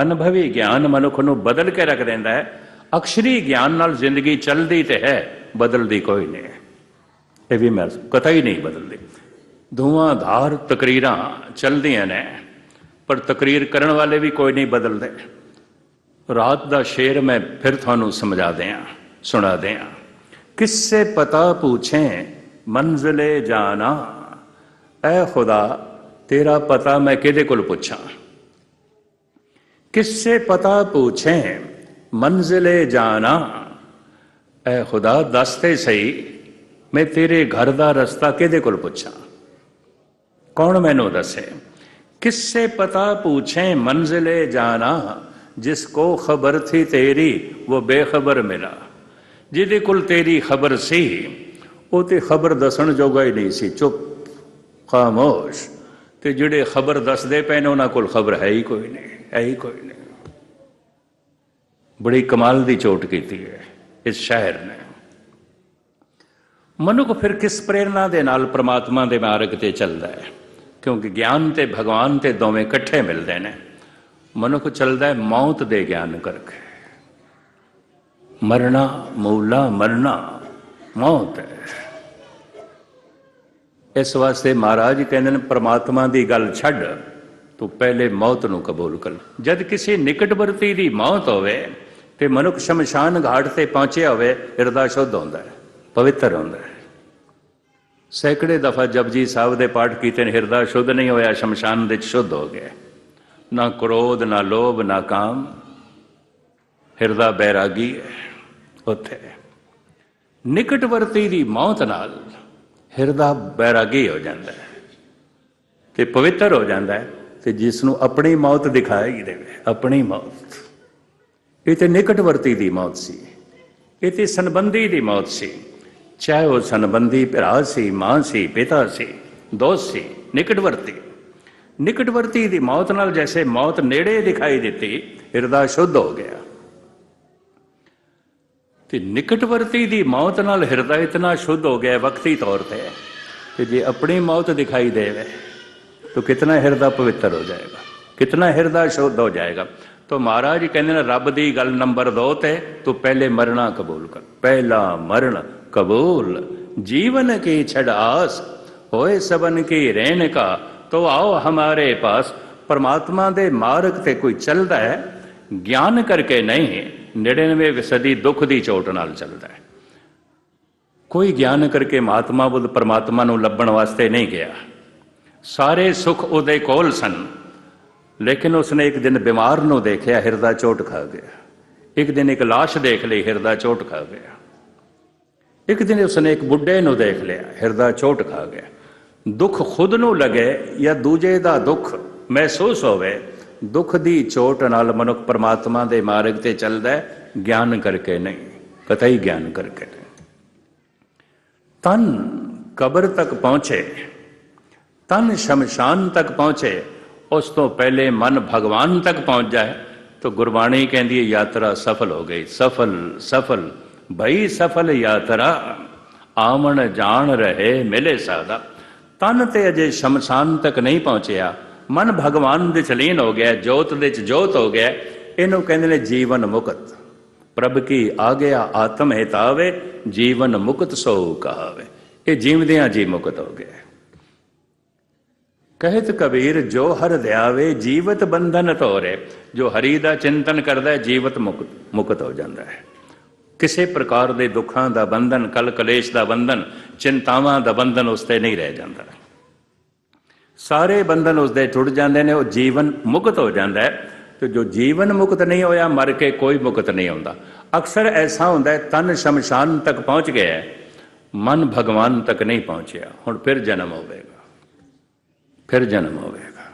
ਅਨੁਭਵੀ ਗਿਆਨ ਮਨੁੱਖ ਨੂੰ ਬਦਲ ਕੇ ਰੱਖ ਦਿੰਦਾ ਹੈ। ਅਕਸ਼ਰੀ ਗਿਆਨ ਨਾਲ ਜ਼ਿੰਦਗੀ ਚੱਲਦੀ ਤੇ ਹੈ, ਬਦਲਦੀ ਕੋਈ ਨਹੀਂ ਇਹ ਵੀ ਮੈਂ ਕਥਾ ਹੀ ਨਹੀਂ ਬਦਲਦੀ। ਧੂਆਂਧਾਰ ਤਕਰੀਰਾਂ ਚੱਲਦੀਆਂ ਨੇ, ਪਰ ਤਕਰੀਰ ਕਰਨ ਵਾਲੇ ਵੀ ਕੋਈ ਨਹੀਂ ਬਦਲਦੇ। ਰਾਤ ਦਾ ਸ਼ੇਰ ਮੈਂ ਫਿਰ ਤੁਹਾਨੂੰ ਸਮਝਾ ਦਿਆਂ, ਸੁਣਾ ਦਿਆਂ। ਕਿਸਸੇ ਪਤਾ ਪੁੱਛੇ मंजिल जाना। ए खुदा, तेरा पता मैं किदे को पूछा किससे पता पूछे, मंजिल जाना? ए खुदा दसते सही, मैं तेरे घर का रस्ता किदे को पूछा कौन मैनु दसे? किससे पता पूछे, मंजिल जाना? जिसको खबर थी तेरी, वो बेखबर मिला। जिदे कुल तेरी खबर सी ਉਹ ਤੇ ਖਬਰ ਦੱਸਣ ਜੋਗਾ ਹੀ ਨਹੀਂ ਸੀ, ਚੁੱਪ, ਖਾਮੋਸ਼। ਤੇ ਜਿਹੜੇ ਖਬਰ ਦੱਸਦੇ ਪਏ ਨੇ, ਉਹਨਾਂ ਕੋਲ ਖਬਰ ਹੈ ਹੀ ਕੋਈ ਨਹੀਂ, ਹੈ ਹੀ ਕੋਈ ਨਹੀਂ। ਬੜੀ ਕਮਾਲ ਦੀ ਚੋਟ ਕੀਤੀ ਹੈ ਇਸ ਸ਼ਹਿਰ ਨੇ। ਮਨੁੱਖ ਫਿਰ ਕਿਸ ਪ੍ਰੇਰਣਾ ਦੇ ਨਾਲ ਪ੍ਰਮਾਤਮਾ ਦੇ ਮਾਰਗ ਤੇ ਚੱਲਦਾ ਹੈ? ਕਿਉਂਕਿ ਗਿਆਨ ਤੇ ਭਗਵਾਨ ਤੇ ਦੋਵੇਂ ਇਕੱਠੇ ਮਿਲਦੇ ਨੇ। ਮਨੁੱਖ ਚੱਲਦਾ ਹੈ ਮੌਤ ਦੇ ਗਿਆਨ ਕਰਕੇ। ਮਰਨਾ, ਮੂਲਾ ਮਰਨਾ। ਮੌਤ ਹੈ। ਇਸ ਵਾਸਤੇ ਮਹਾਰਾਜ ਕਹਿੰਦੇ ਨੇ, ਪ੍ਰਮਾਤਮਾ ਦੀ ਗੱਲ ਛੱਡ, ਤੂੰ ਪਹਿਲੇ ਮੌਤ ਨੂੰ ਕਬੂਲ ਕਰ ਜਦ ਕਿਸੇ ਨਿਕਟਵਰਤੀ ਦੀ ਮੌਤ ਹੋਵੇ ਤੇ ਮਨੁੱਖ ਸ਼ਮਸ਼ਾਨ ਘਾਟ ਤੇ ਪਹੁੰਚਿਆ ਹੋਵੇ, ਹਿਰਦਾ ਸ਼ੁੱਧ ਹੁੰਦਾ ਹੈ, ਪਵਿੱਤਰ ਹੁੰਦਾ ਹੈ। ਸੈਂਕੜੇ ਦਫਾ ਜਪਜੀ ਸਾਹਿਬ ਦੇ ਪਾਠ ਕੀਤੇ ਨੇ, ਹਿਰਦਾ ਸ਼ੁੱਧ ਨਹੀਂ ਹੋਇਆ, ਸ਼ਮਸ਼ਾਨ ਦੇ ਵਿੱਚ ਸ਼ੁੱਧ ਹੋ ਗਿਆ। ਨਾ ਕ੍ਰੋਧ, ਨਾ ਲੋਭ, ਨਾ ਕਾਮ, ਹਿਰਦਾ ਬੈਰਾਗੀ ਹੈ, ਉੱਥੇ। ਨਿਕਟਵਰਤੀ ਦੀ ਮੌਤ ਨਾਲ ਹਿਰਦਾ ਬੈਰਾਗੀ ਹੋ ਜਾਂਦਾ ਹੈ ਤੇ ਪਵਿੱਤਰ ਹੋ ਜਾਂਦਾ ਹੈ ਤੇ ਜਿਸ ਨੂੰ ਆਪਣੀ ਮੌਤ ਦਿਖਾਈ ਦੇਵੇ, ਆਪਣੀ ਮੌਤ। ਇਹ ਤੇ ਨਿਕਟਵਰਤੀ ਦੀ ਮੌਤ ਸੀ। ਇਹ ਤੇ ਸੰਬੰਧੀ ਦੀ ਮੌਤ ਸੀ। ਚਾਹੇ ਉਹ ਸੰਬੰਧੀ ਭਰਾ ਸੀ, ਮਾਂ ਸੀ, ਪਿਤਾ ਸੀ, ਦੋਸਤ ਸੀ ਨਿਕਟਵਰਤੀ ਨਿਕਟਵਰਤੀ ਦੀ ਮੌਤ ਨਾਲ ਜੈਸੇ ਮੌਤ ਨੇੜੇ ਦਿਖਾਈ ਦਿੱਤੀ, ਹਿਰਦਾ ਸ਼ੁੱਧ ਹੋ ਗਿਆ। ਤੇ ਨਿਕਟਵਰਤੀ ਦੀ ਮੌਤ ਨਾਲ ਹਿਰਦਾ ਇਤਨਾ ਸ਼ੁੱਧ ਹੋ ਗਿਆ ਵਕਤੀ ਤੌਰ ਤੇ ਕਿ ਜੇ ਆਪਣੀ ਮੌਤ ਦਿਖਾਈ ਦੇਵੇ, ਤਾਂ ਕਿਤਨਾ ਹਿਰਦਾ ਪਵਿੱਤਰ ਹੋ ਜਾਏਗਾ, ਕਿਤਨਾ ਹਿਰਦਾ ਸ਼ੁੱਧ ਹੋ ਜਾਏਗਾ। ਤਾਂ ਮਹਾਰਾਜ ਕਹਿੰਦੇ ਨੇ, ਰੱਬ ਦੀ ਗੱਲ ਨੰਬਰ 2 ਤੇ ਤੂੰ ਪਹਿਲੇ ਮਰਨਾ ਕਬੂਲ ਕਰ। ਪਹਿਲਾ ਮਰਨ ਕਬੂਲ। ਜੀਵਨ ਕੀ ਛੜਾਸ ਹੋਏ ਸਬਨ ਕੀ ਰਹਿਣ ਕਾ। ਤੋ ਆਓ ਹਮਾਰੇ ਪਾਸ, ਪਰਮਾਤਮਾ ਦੇ ਮਾਰਗ ਤੇ ਕੋਈ ਚੱਲਦਾ ਹੈ, ਗਿਆਨ ਕਰਕੇ ਨਹੀਂ 99 ਸਦੀ ਦੁੱਖ ਦੀ ਚੋਟ ਨਾਲ ਚੱਲਦਾ ਹੈ। ਕੋਈ ਗਿਆਨ ਕਰਕੇ ਮਹਾਤਮਾ ਬੁੱਧ ਪਰਮਾਤਮਾ ਨੂੰ ਲੱਭਣ ਵਾਸਤੇ ਨਹੀਂ ਗਿਆ। ਸਾਰੇ ਸੁੱਖ ਉਹਦੇ ਕੋਲ ਸਨ, ਲੇਕਿਨ ਉਸਨੇ ਇੱਕ ਦਿਨ ਬਿਮਾਰ ਨੂੰ ਦੇਖਿਆ, ਹਿਰਦਾ ਚੋਟ ਖਾ ਗਿਆ। ਇੱਕ ਦਿਨ ਇੱਕ ਲਾਸ਼ ਦੇਖ ਲਈ, ਹਿਰਦਾ ਚੋਟ ਖਾ ਗਿਆ। ਇੱਕ ਦਿਨ ਉਸਨੇ ਇੱਕ ਬੁੱਢੇ ਨੂੰ ਦੇਖ ਲਿਆ, ਹਿਰਦਾ ਚੋਟ ਖਾ ਗਿਆ। ਦੁੱਖ ਖੁਦ ਨੂੰ ਲਗੇ ਜਾਂ ਦੂਜੇ ਦਾ ਦੁੱਖ ਮਹਿਸੂਸ ਹੋਵੇ ਦੁੱਖ ਦੀ ਚੋਟ ਨਾਲ ਮਨੁੱਖ ਪਰਮਾਤਮਾ ਦੇ ਮਾਰਗ ਤੇ ਚੱਲਦਾ ਹੈ, ਗਿਆਨ ਕਰਕੇ ਨਹੀਂ ਕਤਈ ਗਿਆਨ ਕਰਕੇ ਨਹੀਂ। ਤਨ ਕਬਰ ਤੱਕ ਪਹੁੰਚੇ, ਤਨ ਸ਼ਮਸ਼ਾਨ ਤੱਕ ਪਹੁੰਚੇ, ਉਸ ਤੋਂ ਪਹਿਲੇ ਮਨ ਭਗਵਾਨ ਤੱਕ ਪਹੁੰਚ ਜਾਏ ਤਾਂ ਗੁਰਬਾਣੀ ਕਹਿੰਦੀ ਹੈ, ਯਾਤਰਾ ਸਫਲ ਹੋ ਗਈ, ਸਫਲ ਸਫਲ, ਭਈ ਸਫਲ ਯਾਤਰਾ, ਆਵਣ ਜਾਣ ਰਹੇ ਮਿਲੇ ਸਾਦਾ ਤਨ ਤੇ ਅਜੇ ਸ਼ਮਸ਼ਾਨ ਤੱਕ ਨਹੀਂ ਪਹੁੰਚਿਆ ਮਨ ਭਗਵਾਨ ਦੇ ਚਲੀਨ ਹੋ ਗਿਆ, ਜੋਤ ਦੇ ਚ ਜੋਤ ਹੋ ਗਿਆ, ਇਹਨੂੰ ਕਹਿੰਦੇ ਨੇ ਜੀਵਨ ਮੁਕਤ। ਪ੍ਰਭ ਕੀ ਆ ਗਿਆ ਆਤਮ ਹਿਤਾਵੇ, ਜੀਵਨ ਮੁਕਤ ਸੋ ਕਹਾਵੇ ਇਹ ਜੀਵਦਿਆਂ ਜੀ ਮੁਕਤ ਹੋ ਗਿਆ। ਕਹਿਤ ਕਬੀਰ, ਜੋ ਹਰ ਧਿਆਵੇ ਜੀਵਤ ਬੰਧਨ ਤੋਰੇ। ਜੋ ਹਰੀ ਦਾ ਚਿੰਤਨ ਕਰਦਾ ਹੈ ਜੀਵਤ ਮੁਕਤ ਮੁਕਤ ਹੋ ਜਾਂਦਾ ਹੈ। ਕਿਸੇ ਪ੍ਰਕਾਰ ਦੇ ਦੁੱਖਾਂ ਦਾ ਬੰਧਨ, ਕਲ ਕਲੇਸ਼ ਦਾ ਬੰਧਨ, ਚਿੰਤਾਵਾਂ ਦਾ ਬੰਧਨ ਉਸ ਤੇ ਨਹੀਂ ਰਹਿ ਜਾਂਦਾ। ਸਾਰੇ ਬੰਧਨ ਉਸ ਦੇ ਟੁੱਟ ਜਾਂਦੇ ਨੇ, ਉਹ ਜੀਵਨ ਮੁਕਤ ਹੋ ਜਾਂਦਾ ਹੈ। ਤੇ ਜੋ ਜੀਵਨ ਮੁਕਤ ਨਹੀਂ ਹੋਇਆ, ਮਰ ਕੇ ਕੋਈ ਮੁਕਤ ਨਹੀਂ ਹੁੰਦਾ। ਅਕਸਰ ਐਸਾ ਹੁੰਦਾ ਹੈ, ਤਨ ਸ਼ਮਸ਼ਾਨ ਤੱਕ ਪਹੁੰਚ ਗਿਆ ਹੈ, ਮਨ ਭਗਵਾਨ ਤੱਕ ਨਹੀਂ ਪਹੁੰਚਿਆ। ਹੁਣ ਫਿਰ ਜਨਮ ਹੋਵੇਗਾ। ਫਿਰ ਜਨਮ ਹੋਵੇਗਾ।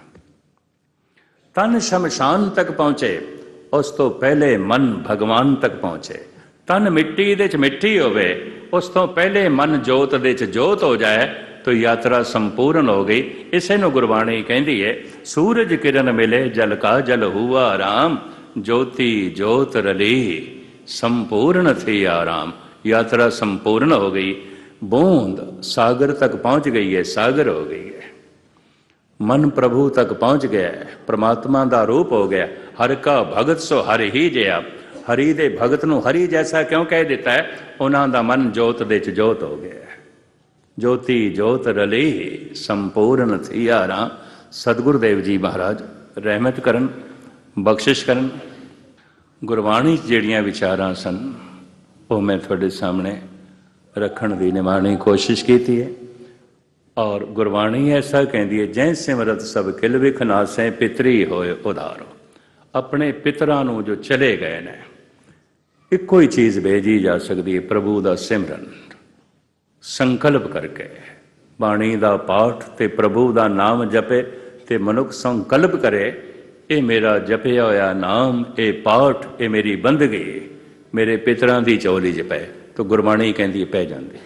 ਤਨ ਸ਼ਮਸ਼ਾਨ ਤੱਕ ਪਹੁੰਚੇ, ਉਸ ਤੋਂ ਪਹਿਲੇ ਮਨ ਭਗਵਾਨ ਤੱਕ ਪਹੁੰਚੇ। ਤਨ ਮਿੱਟੀ ਦੇ ਚ ਮਿੱਟੀ ਹੋਵੇ, ਉਸ ਤੋਂ ਪਹਿਲੇ ਮਨ ਜੋਤ ਦੇ ਚ ਜੋਤ ਹੋ ਜਾਏ ਤਾਂ ਯਾਤਰਾ ਸੰਪੂਰਨ ਹੋ ਗਈ। ਇਸੇ ਨੂੰ ਗੁਰਬਾਣੀ ਕਹਿੰਦੀ ਹੈ ਸੂਰਜ ਕਿਰਨ ਮਿਲੇ, ਜਲ ਕਾ ਜਲ ਹੁਆ ਆਰਾਮ ਜੋਤੀ ਜੋਤ ਰਲੀ, ਸੰਪੂਰਨ ਥੀ ਆਰਾਮ। ਯਾਤਰਾ ਸੰਪੂਰਨ ਹੋ ਗਈ। ਬੂੰਦ ਸਾਗਰ ਤੱਕ ਪਹੁੰਚ ਗਈ ਹੈ ਸਾਗਰ ਹੋ ਗਈ ਹੈ ਮਨ ਪ੍ਰਭੂ ਤੱਕ ਪਹੁੰਚ ਗਿਆ ਹੈ ਪ੍ਰਮਾਤਮਾ ਦਾ ਰੂਪ ਹੋ ਗਿਆ। ਹਰ ਕਾ ਭਗਤ ਸੋ ਹਰ ਹੀ ਜਿਆ। ਹਰੀ ਦੇ ਭਗਤ ਨੂੰ ਹਰੀ ਜੈਸਾ ਕਿਉਂ ਕਹਿ ਦਿੱਤਾ ਹੈ ਉਹਨਾਂ ਦਾ ਮਨ ਜੋਤ ਦੇ ਚ ਜੋਤ ਹੋ ਗਿਆ। ਜੋਤੀ ਜੋਤ ਰਲੀ ਸੰਪੂਰਨ ਥਿਆਰਾ ਸਤਿਗੁਰ ਦੇਵ ਜੀ ਮਹਾਰਾਜ, ਰਹਿਮਤ ਕਰਨ, ਬਖਸ਼ਿਸ਼ ਕਰਨ। ਗੁਰਬਾਣੀ 'ਚ ਜਿਹੜੀਆਂ ਵਿਚਾਰਾਂ ਸਨ, ਉਹ ਮੈਂ ਤੁਹਾਡੇ ਸਾਹਮਣੇ ਰੱਖਣ ਦੀ ਨਿਮਾਣੀ ਕੋਸ਼ਿਸ਼ ਕੀਤੀ ਹੈ। ਔਰ ਗੁਰਬਾਣੀ ਐਸਾ ਕਹਿੰਦੀ ਹੈ, ਜੈ ਸਿਮਰਤ ਸਭ ਕਿਲ ਵਿਖ ਨਾਸੈ, ਪਿਤਰੀ ਹੋਏ ਉਧਾਰੋ ਆਪਣੇ ਪਿਤਰਾਂ ਨੂੰ ਜੋ ਚਲੇ ਗਏ ਨੇ, ਇੱਕੋ ਹੀ ਚੀਜ਼ ਭੇਜੀ ਜਾ ਸਕਦੀ ਹੈ, ਪ੍ਰਭੂ ਦਾ ਸਿਮਰਨ। ਸੰਕਲਪ ਕਰਕੇ। ਬਾਣੀ ਦਾ ਪਾਠ ਤੇ ਪ੍ਰਭੂ ਦਾ ਨਾਮ ਜਪੇ ਤੇ ਮਨੁੱਖ ਸੰਕਲਪ ਕਰੇ, ਇਹ ਮੇਰਾ ਜਪਿਆ ਹੋਇਆ ਨਾਮ, ਇਹ ਪਾਠ, ਇਹ ਮੇਰੀ ਬੰਦਗੀ, ਮੇਰੇ ਪਿਤਰਾਂ ਦੀ ਚੌਲੀ ਚ ਪਏ, ਤਾਂ ਗੁਰਬਾਣੀ ਕਹਿੰਦੀ ਪੈ ਜਾਂਦੀ।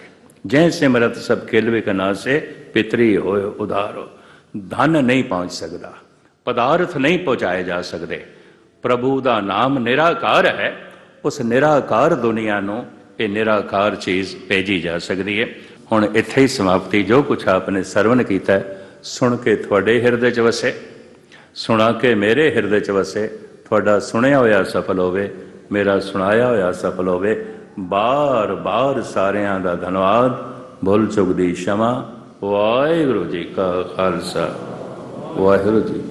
ਜੈ ਸਿਮਰਤ ਸਭ ਕਿਲਵੇ ਕਨਾ ਸੇ ਪਿਤਰੀ ਹੋਏ ਉਧਾਰੋ। ਧਨ ਨਹੀਂ ਪਹੁੰਚ ਸਕਦਾ, ਪਦਾਰਥ ਨਹੀਂ ਪਹੁੰਚਾਏ ਜਾ ਸਕਦੇ। ਪ੍ਰਭੂ ਦਾ ਨਾਮ ਨਿਰਾਕਾਰ ਹੈ, ਉਸ ਨਿਰਾਕਾਰ ਦੁਨੀਆ ਨੂੰ ਇਹ ਨਿਰਾਕਾਰ ਚੀਜ਼ ਭੇਜੀ ਜਾ ਸਕਦੀ ਹੈ। ਹੁਣ ਇੱਥੇ ਹੀ ਸਮਾਪਤੀ, ਜੋ ਕੁਝ ਆਪਨੇ ਸਰਵਨ ਕੀਤਾ ਸੁਣ ਕੇ ਤੁਹਾਡੇ ਹਿਰਦੇ 'ਚ ਵਸੇ। ਸੁਣਾ ਕੇ ਮੇਰੇ ਹਿਰਦੇ 'ਚ ਵਸੇ। ਤੁਹਾਡਾ ਸੁਣਿਆ ਹੋਇਆ ਸਫਲ ਹੋਵੇ, ਮੇਰਾ ਸੁਣਾਇਆ ਹੋਇਆ ਸਫਲ ਹੋਵੇ। ਬਾਰ-ਬਾਰ ਸਾਰਿਆਂ ਦਾ ਧੰਨਵਾਦ। ਬੋਲ ਚੁਗਦੀ ਸ਼ਮਾ। ਵਾਹਿਗੁਰੂ ਜੀ ਕਾ ਖਾਲਸਾ। ਵਾਹਿਗੁਰੂ ਜੀ